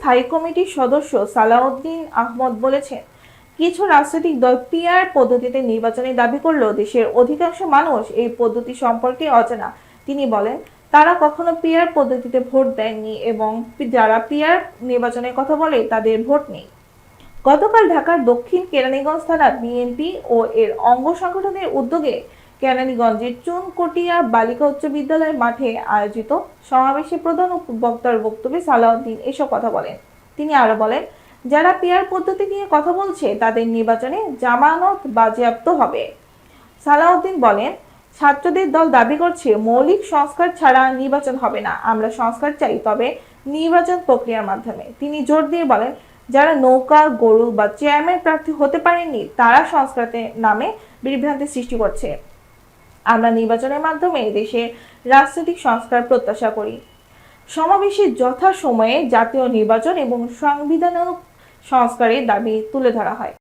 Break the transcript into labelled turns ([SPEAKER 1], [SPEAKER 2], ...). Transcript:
[SPEAKER 1] স্থায়ী কমিটির সদস্য সালাউদ্দিন আহমদ বলেছেন, কিছু রাজনৈতিক দল পিআর পদ্ধতিতে নির্বাচনের দাবি করলেও দেশের অধিকাংশ মানুষ এই পদ্ধতি সম্পর্কে অজানা। তিনি বলেন, তারা কখনো পিআর পদ্ধতিতে ভোট দেননি এবং যারা পিআর নির্বাচনের কথা বলে তাদের ভোট নেই। গতকাল ঢাকার দক্ষিণ কেরানীগঞ্জ থানা বিএনপি ও এর অঙ্গ সংগঠনের উদ্যোগে কেরানীগঞ্জের চুনকটিয়া বালিকা উচ্চ বিদ্যালয়ের মাঠে আয়োজিত সমাবেশে প্রধান বক্তার বক্তব্যে সালাউদ্দিন এসব কথা বলেন। তিনি আরও বলেন, যারা পিয়ার পদ্ধতি নিয়ে কথা বলছে, তাদের নির্বাচনে জামানত বাজেয়াপ্ত হবে। সালাউদ্দিন বলেন, ছাত্রদের দল দাবি করছে, মৌলিক সংস্কার ছাড়া নির্বাচন হবে না। আমরা সংস্কার চাই, তবে নির্বাচন প্রক্রিয়ার মাধ্যমে। তিনি জোর দিয়ে বলেন, যারা নৌকা, গরু বা চেয়ারম্যান প্রার্থী হতে পারেননি, তারা সংস্কারের নামে বিভ্রান্তি সৃষ্টি করছে। আমরা নির্বাচনের মাধ্যমে দেশের রাজনৈতিক সংস্কার প্রত্যাশা করি। সমাবেশে যথা সময়ে জাতীয় নির্বাচন এবং সংবিধান সংস্কারের দাবি তুলে ধরা হয়।